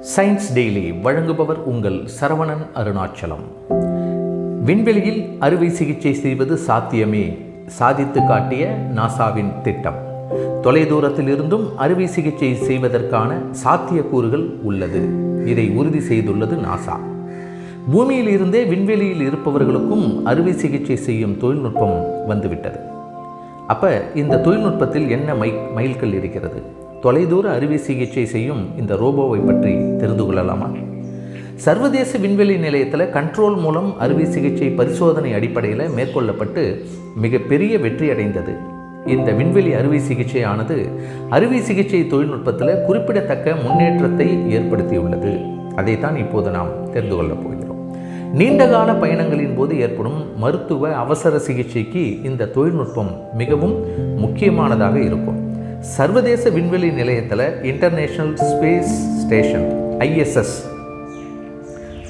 Science daily வழங்குபவர் உங்கள் சரவணன் அருணாச்சலம். விண்வெளியில் அறுவை சிகிச்சை செய்வது சாத்தியமே சாதித்து காட்டிய நாசாவின் திட்டம். தொலைதூரத்தில் இருந்தும் அறுவை சிகிச்சை செய்வதற்கான சாத்தியக்கூறுகள் உள்ளது. இதை உறுதி செய்துள்ளது நாசா. பூமியில் இருந்தே விண்வெளியில் இருப்பவர்களுக்கும் அறுவை சிகிச்சை செய்யும் தொழில்நுட்பம் வந்துவிட்டது. அப்போ இந்த தொழில்நுட்பத்தில் என்ன மை மைல்கள் இருக்கிறது? தொலைதூர அறுவை சிகிச்சை செய்யும் இந்த ரோபோவை பற்றி தெரிந்து கொள்ளலாமா? சர்வதேச விண்வெளி நிலையத்தில் கண்ட்ரோல் மூலம் அறுவை சிகிச்சை பரிசோதனை அடிப்படையில் மேற்கொள்ளப்பட்டு மிகப்பெரிய வெற்றி அடைந்தது. இந்த விண்வெளி அறுவை சிகிச்சையானது அறுவை சிகிச்சை தொழில்நுட்பத்தில் குறிப்பிடத்தக்க முன்னேற்றத்தை ஏற்படுத்தியுள்ளது. அதைத்தான் இப்போது நாம் தெரிந்து கொள்ளப் போகிறோம். நீண்டகால பயணங்களின் போது ஏற்படும் மருத்துவ அவசர சிகிச்சைக்கு இந்த தொழில்நுட்பம் மிகவும் முக்கியமானதாக இருக்கும். சர்வதேச விண்வெளி நிலையத்தில் இன்டர்நேஷனல் ஸ்பேஸ் ஸ்டேஷன் ஐஎஸ்எஸ்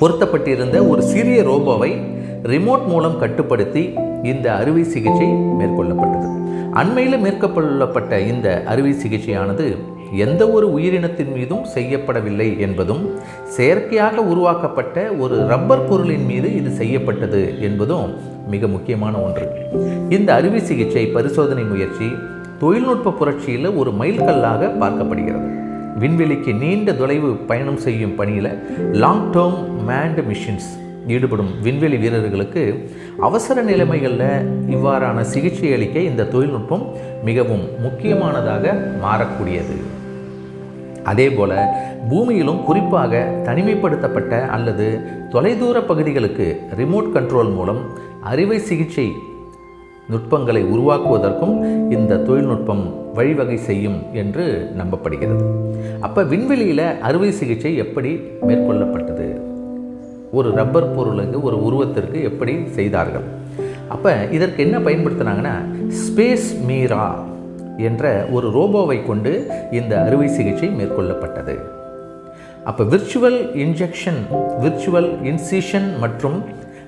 பொருத்தப்பட்டிருந்த ஒரு சிறிய ரோபோவை ரிமோட் மூலம் கட்டுப்படுத்தி இந்த அறுவை சிகிச்சை மேற்கொள்ளப்பட்டது. அண்மையில் மேற்கொள்ளப்பட்ட இந்த அறுவை சிகிச்சையானது எந்த ஒரு உயிரினத்தின் மீதும் செய்யப்படவில்லை என்பதும் செயற்கையாக உருவாக்கப்பட்ட ஒரு ரப்பர் பொருளின் மீது இது செய்யப்பட்டது என்பதும் மிக முக்கியமான ஒன்று. இந்த அறுவை சிகிச்சை பரிசோதனை முயற்சி தொழில்நுட்ப புரட்சியில் ஒரு மைல்கல்லாக பார்க்கப்படுகிறது. விண்வெளிக்கு நீண்ட தொலைவு பயணம் செய்யும் பணியில் லாங் டேர்ம் மேண்ட் மிஷின்ஸ் ஈடுபடும் விண்வெளி வீரர்களுக்கு அவசர நிலைமைகளில் இவ்வாறான சிகிச்சை அளிக்க இந்த தொழில்நுட்பம் மிகவும் முக்கியமானதாக மாறக்கூடியது. அதேபோல பூமியிலும் குறிப்பாக தனிமைப்படுத்தப்பட்ட அல்லது தொலைதூர பகுதிகளுக்கு ரிமோட் கண்ட்ரோல் மூலம் அறுவை சிகிச்சை நுட்பங்களை உருவாக்குவதற்கும் இந்த தொழில்நுட்பம் வழிவகை செய்யும் என்று நம்பப்படுகிறது. அப்போ விண்வெளியில் அறுவை சிகிச்சை எப்படி மேற்கொள்ளப்பட்டது? ஒரு ரப்பர் பொருளுக்கு ஒரு உருவத்திற்கு எப்படி செய்தார்கள்? அப்போ இதற்கு என்ன பயன்படுத்தினாங்கன்னா ஸ்பேஸ் மீரா என்ற ஒரு ரோபோவை கொண்டு இந்த அறுவை சிகிச்சை மேற்கொள்ளப்பட்டது. அப்போ விர்ச்சுவல் இன்ஜெக்ஷன் விர்ச்சுவல் இன்சிஷன் மற்றும்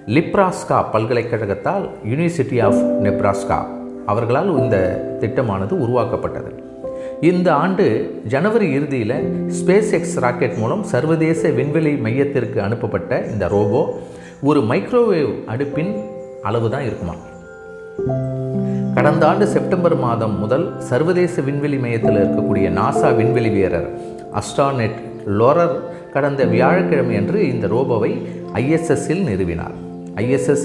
லிப்ராஸ்கா பல்கலைக்கழகத்தால் யூனிவர்சிட்டி ஆஃப் நெப்ராஸ்கா அவர்களால் இந்த திட்டமானது உருவாக்கப்பட்டது. இந்த ஆண்டு ஜனவரி இறுதியில் ஸ்பேஸ் எக்ஸ் ராக்கெட் மூலம் சர்வதேச விண்வெளி மையத்திற்கு அனுப்பப்பட்ட இந்த ரோபோ ஒரு மைக்ரோவேவ் அடுப்பின் அளவு தான் இருக்குமா? கடந்த ஆண்டு செப்டம்பர் மாதம் முதல் சர்வதேச விண்வெளி மையத்தில் இருக்கக்கூடிய நாசா விண்வெளி வீரர் அஸ்டானெட் லோரர் கடந்த வியாழக்கிழமை அன்று இந்த ரோபோவை ஐஎஸ்எஸ்ஸில் நிறுவினார். ஐஎஸ்எஸ்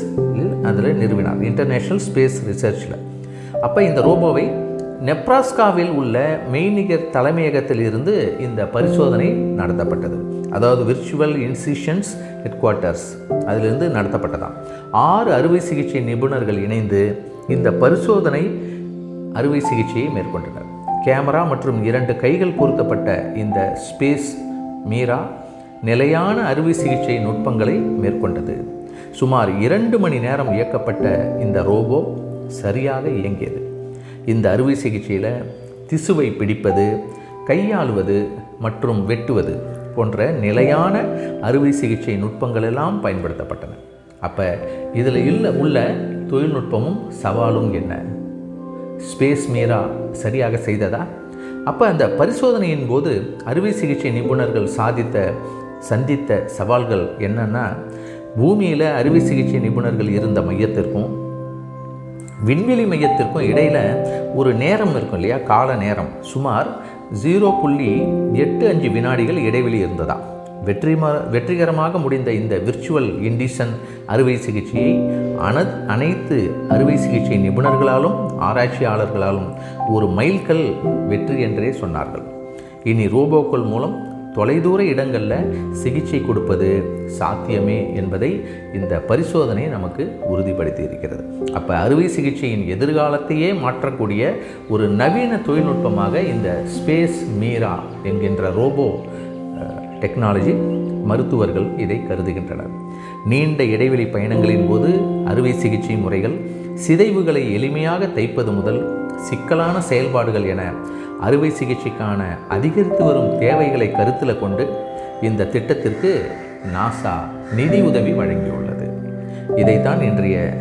அதில் நிறுவினார். இன்டர்நேஷ்னல் ஸ்பேஸ் ரிசர்ச்சில் அப்போ இந்த ரோபோவை நெப்ராஸ்காவில் உள்ள மெய்நிகர் தலைமையகத்தில் இருந்து இந்த பரிசோதனை நடத்தப்பட்டது. அதாவது விர்ச்சுவல் இன்சிஷன்ஸ் ஹெட் குவார்ட்டர்ஸ் அதிலிருந்து நடத்தப்பட்டதாம். ஆறு அறுவை சிகிச்சை நிபுணர்கள் இணைந்து இந்த பரிசோதனை அறுவை சிகிச்சையை மேற்கொண்டனர். கேமரா மற்றும் இரண்டு கைகள் பொருத்தப்பட்ட இந்த ஸ்பேஸ் மீரா நிலையான அறுவை சிகிச்சை நுட்பங்களை மேற்கொண்டது. சுமார் இரண்டு மணி நேரம் இயக்கப்பட்ட இந்த ரோபோ சரியாக இயங்கியது. இந்த அறுவை சிகிச்சையில் திசுவை பிடிப்பது கையாளுவது மற்றும் வெட்டுவது போன்ற நிலையான அறுவை சிகிச்சை நுட்பங்கள் எல்லாம் பயன்படுத்தப்பட்டன. அப்போ இதில் இல்லை உள்ள தொழில்நுட்பமும் சவாலும் என்ன? ஸ்பேஸ் மீரா சரியாக செய்ததா? அப்போ அந்த பரிசோதனையின் போது அறுவை சிகிச்சை நிபுணர்கள் சாதித்த சந்தித்த சவால்கள் என்னன்னா பூமியில் அறுவை சிகிச்சை நிபுணர்கள் இருந்த மையத்திற்கும் விண்வெளி மையத்திற்கும் இடையில் ஒரு நேரம் இருக்கும் இல்லையா? கால நேரம். சுமார் ஜீரோ புள்ளி எட்டு அஞ்சு வினாடிகள் இடைவெளி இருந்ததா? வெற்றிமா வெற்றிகரமாக முடிந்த இந்த விர்ச்சுவல் இண்டிசன் அறுவை சிகிச்சையை அன அனைத்து அறுவை சிகிச்சை நிபுணர்களாலும் ஆராய்ச்சியாளர்களாலும் ஒரு மைல்கல் வெற்றி என்றே சொன்னார்கள். இனி ரோபோக்கள் மூலம் தொலைதூர இடங்களில் சிகிச்சை கொடுப்பது சாத்தியமே என்பதை இந்த பரிசோதனை நமக்கு உறுதிப்படுத்தி இருக்கிறது. அப்போ அறுவை சிகிச்சையின் எதிர்காலத்தையே மாற்றக்கூடிய ஒரு நவீன தொழில்நுட்பமாக இந்த ஸ்பேஸ் மீரா என்கின்ற ரோபோ டெக்னாலஜி மருத்துவர்கள் இதை கருதுகின்றனர். நீண்ட இடைவெளி பயணங்களின் போது அறுவை சிகிச்சை முறைகள் சிதைவுகளை எளிமையாக தைப்பது முதல் சிக்கலான செயல்பாடுகள் என அறுவை சிகிச்சைக்கான அதிகரித்து வரும் தேவைகளை கருத்தில் கொண்டு இந்த திட்டத்திற்கு நாசா நிதி உதவி வழங்கியுள்ளது. இதைத்தான் இன்றைய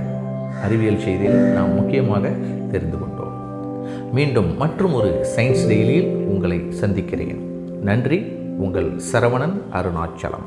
அறிவியல் செய்தியில் நாம் முக்கியமாக தெரிந்து கொண்டோம். மீண்டும் மற்றும் ஒரு சயின்ஸ் டெய்லியில் உங்களை சந்திக்கிறேன். நன்றி உங்கள் சரவணன் அருணாச்சலம்.